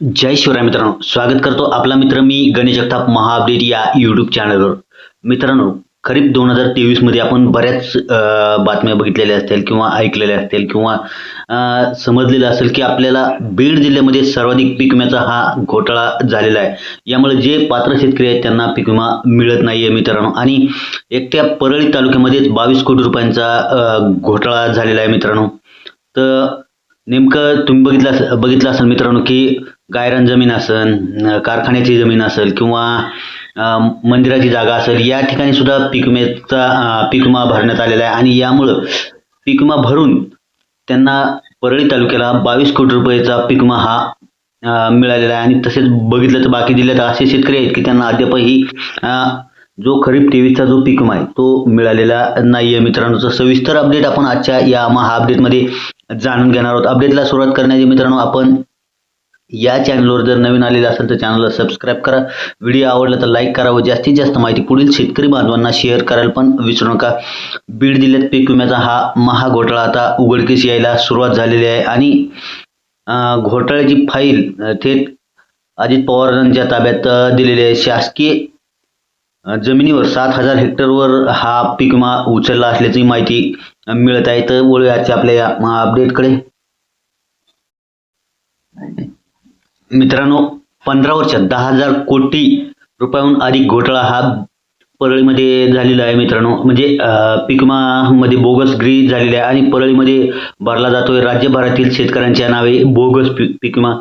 जय शिवराय मित्रांनो स्वागत करतो आपला मित्र मी गणेश जगताप महाअपडेट या यूट्यूब चॅनलवर मित्रांनो खरीप दोन हजार तेवीसमध्ये आपण बऱ्याच बातम्या बघितलेल्या असतील किंवा ऐकलेल्या असतील किंवा समजलेलं असेल की आपल्याला बीड जिल्ह्यामध्ये सर्वाधिक पीक विम्याचा हा घोटाळा झालेला आहे. यामुळे जे पात्र शेतकरी आहेत त्यांना पीक विमा मिळत नाही आहे मित्रांनो. आणि एकट्या परळी तालुक्यामध्येच बावीस कोटी रुपयांचा घोटाळा झालेला आहे मित्रांनो. तर नेमकं तुम्ही बघितलं बघितलं असेल मित्रांनो की गायरान जमीन असेल कारखान्याची जमीन असेल किंवा मंदिराची जागा असेल या ठिकाणी सुद्धा पीक विम्याचा पीक विमा भरण्यात आलेला आहे आणि यामुळं पीक विमा भरून त्यांना परळी तालुक्याला बावीस कोटी रुपयाचा पीक विमा हा मिळालेला आहे. आणि तसेच बघितलं तर बाकी जिल्ह्यात असे शेतकरी आहेत की त्यांना अद्यापही जो खरीप तेवीसचा जो पीक विमा आहे तो मिळालेला नाही आहे मित्रांनो सविस्तर अपडेट आपण आजच्या या महा अपडेटमध्ये जाणून घेणार आहोत. अपडेटला सुरुवात करण्याची मित्रांनो आपण या चॅनलवर जर नवीन आलेले असेल तर चॅनलला सबस्क्राईब करा. व्हिडिओ आवडला तर लाईक करा व जास्तीत जास्त माहिती पुढील शेतकरी बांधवांना शेअर करायला पण विसरू नका. बीड जिल्ह्यात पीक विम्याचा हा महाघोटाळा आता उघडकीस यायला सुरुवात झालेली आहे आणि घोटाळ्याची फाईल थेट अजित पवारांच्या ताब्यात दिलेली आहे. शासकीय जमिनीवर सात हजार हेक्टरवर हा पीक विमा उचलला असल्याची माहिती मिळत आहे. तर वळूया आपल्या या महा अपडेटकडे. मित्रांनो पंधरा वर्षात दहा हजार कोटी रुपयाहून अधिक घोटाळा हा परळीमध्ये झालेला आहे मित्रांनो. म्हणजे पिकमामध्ये बोगस ग्री झालेले आहे आणि परळीमध्ये भरला जातोय राज्यभरातील शेतकऱ्यांच्या नावे बोगस पिकमा.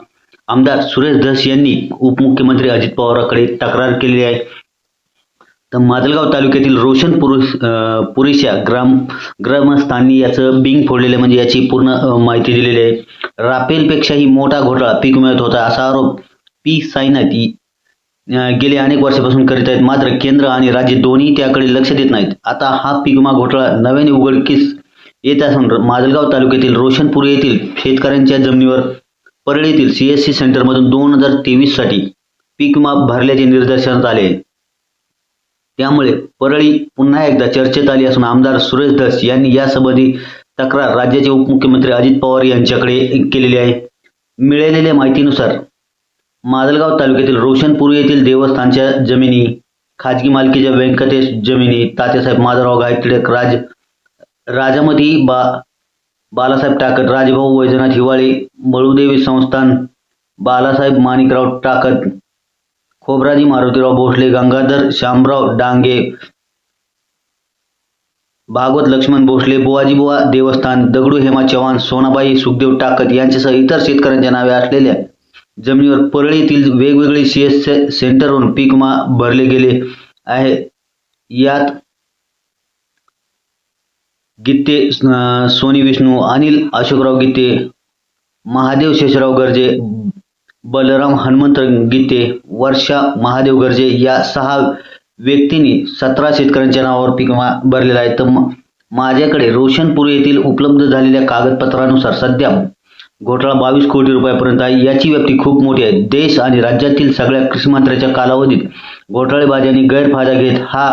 आमदार सुरेश धस यांनी उपमुख्यमंत्री अजित पवारांकडे तक्रार केलेली आहे. तर माजलगाव तालुक्यातील रोशन पुरुष पुरेशा ग्राम ग्रामस्थांनी याचं बिंग फोडलेलं आहे, म्हणजे याची पूर्ण माहिती दिलेली आहे. राफेलपेक्षाही मोठा घोटाळा पीक मिळत होता. असा आरोप पी साईनाथ गेले अनेक वर्षापासून करीत आहेत. मात्र केंद्र आणि राज्य दोन्ही त्याकडे लक्ष देत नाहीत. आता हा पीक विमा घोटाळा नव्याने उघडकीस येत असून माजलगाव तालुक्यातील रोशनपूर येथील शेतकऱ्यांच्या जमिनीवर परळी येथील सीएससी सेंटरमधून दोन हजार तेवीससाठी पीक विमा भरल्याचे निदर्शनात आले त्यामुळे परळी पुन्हा एकदा चर्चेत आली असून आमदार सुरेश धस यांनी यासंबंधी तक्रार राज्याचे उपमुख्यमंत्री अजित पवार यांच्याकडे केलेली आहे. मिळालेल्या माहितीनुसार माजलगाव तालुक्यातील रोशनपूर येथील देवस्थानच्या जमिनी खाजगी मालकीच्या व्यंकटेश जमिनी तात्यासाहेब माधवराव गायटिळक राज राजामती बा बालासाहेब टाकत राजभाऊ वैजनाथ हिवाळे बळूदेवी संस्थान बालासाहेब माणिकराव टाकत खोबराजी मारुतीराव भोसले गंगाधर श्यामराव डांगे भागवत लक्ष्मण भोसले बुवाजीबुवा देवस्थान दगडू हेमा चव्हाण सोनाबाई सुखदेव टाकत यांच्यासह इतर शेतकऱ्यांच्या नावे असलेल्या जमिनीवर परळीतील वेगवेगळे वेगवेगळे सीएस सेंटरवरून पीक विमा भरले गेले आहे. यात गीते सोनी विष्णू अनिल अशोकराव गीते महादेव शेषराव गर्जे बलराम हनुमंत गीते वर्षा महादेव गर्जे या सहा व्यक्तींनी सतरा शेतकऱ्यांच्या नावावर पीक विमा भरलेला आहे. तर माझ्याकडे रोशनपूर येथील उपलब्ध झालेल्या कागदपत्रानुसार सध्या घोटाळा बावीस कोटी रुपयापर्यंत आहे. याची व्याप्ती खूप मोठी आहे. देश आणि राज्यातील सगळ्या कृषी मंत्र्याच्या कालावधीत घोटाळेबाजांनी गैरफायदा घेत हा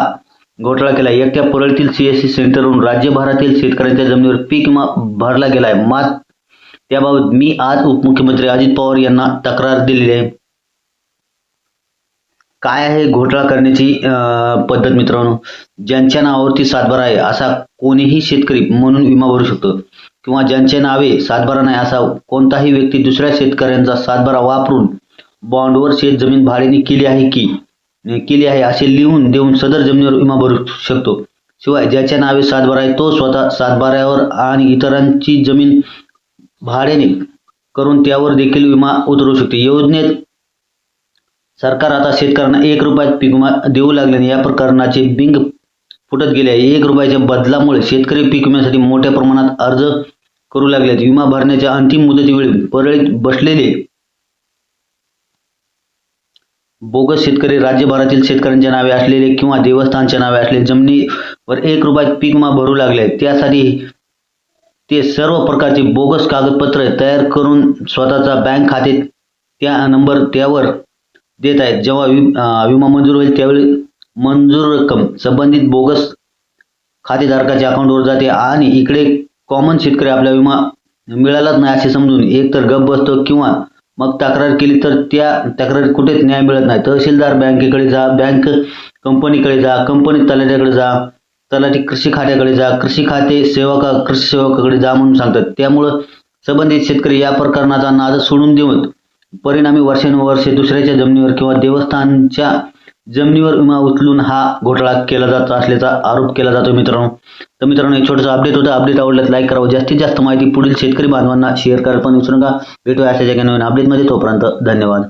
घोटाळा केला एकट्या परळीतील सीएससी सेंटरवरून राज्यभरातील शेतकऱ्यांच्या जमिनीवर पीक विमा भरला गेला आहे. मात त्याबाबत मी आज उपमुख्यमंत्री अजित पवार यांना तक्रार दिलेली आहे. काय आहे घोटाळा करण्याची पद्धत मित्रांनो? ज्यांच्या नावावरती सातबारा आहे असा कोणीही शेतकरी म्हणून विमा भरू शकतो. किंवा ज्यांच्या नावे सातबारा नाही असा कोणताही व्यक्ती दुसऱ्या शेतकऱ्यांचा सातबारा वापरून बॉन्डवर शेत जमीन भाड्याने केली आहे की केली आहे असे लिहून देऊन सदर जमिनीवर विमा भरू शकतो. शिवाय ज्याच्या नावे सातबारा आहे तो स्वतः सातबाऱ्यावर आणि इतरांची जमीन भाड्याने करून त्यावर देखील विमा उतरवू शकते. योजनेत सरकार आता शेतकऱ्यांना एक रुपयात पीक विमा देऊ लागल्याने या प्रकरणाचे बिंग फुटत गेले आहे. एक रुपयाच्या बदलामुळे शेतकरी पीक विम्यासाठी मोठ्या प्रमाणात अर्ज करू लागलेत विमा भरण्याच्या अंतिम मुदतीवेळी परळीत बसलेले बोगस शेतकरी राज्यभरातील शेतकऱ्यांच्या नावे असलेले किंवा देवस्थानच्या नावे असलेले जमिनीवर एक रुपयात पीक विमा भरू लागले त्यासाठी ते सर्व प्रकारचे बोगस कागदपत्र तयार करून स्वतःचा बँक खाते त्या नंबर त्यावर देत आहेत. जेव्हा विमा मंजूर होईल त्यावेळी मंजूर रक्कम संबंधित बोगस खातेधारकाच्या अकाउंटवर जाते आणि इकडे कॉमन शेतकरी आपला विमा मिळालाच नाही असे समजून एकतर गप बसतो किंवा मग तक्रार केली तर त्या तक्रारीत कुठेच न्याय मिळत नाही. तहसीलदार बँकेकडे जा बँक कंपनीकडे जा कंपनी तलाट्याकडे जा तलाठी कृषी खात्याकडे जा कृषी खाते सेवका कृषी सेवकाकडे जा म्हणून सांगतात. त्यामुळं संबंधित शेतकरी या प्रकरणाचा नाद सोडून देऊन परिणामी वर्षानुवर्षे दुसऱ्याच्या जमिनीवर किंवा देवस्थानच्या जमिनीवर विमा उचलून हा घोटाळा केला जात असल्याचा आरोप केला जातो मित्रांनो. तर मित्रांनो एक छोटंसं अपडेट होतं. अपडेट आवडल्यास लाईक करावं जास्तीत जास्त माहिती पुढील शेतकरी बांधवांना शेअर करायला पण विसरू नका. भेटूया अशा जगाने नवीन अपडेटमध्ये तोपर्यंत धन्यवाद.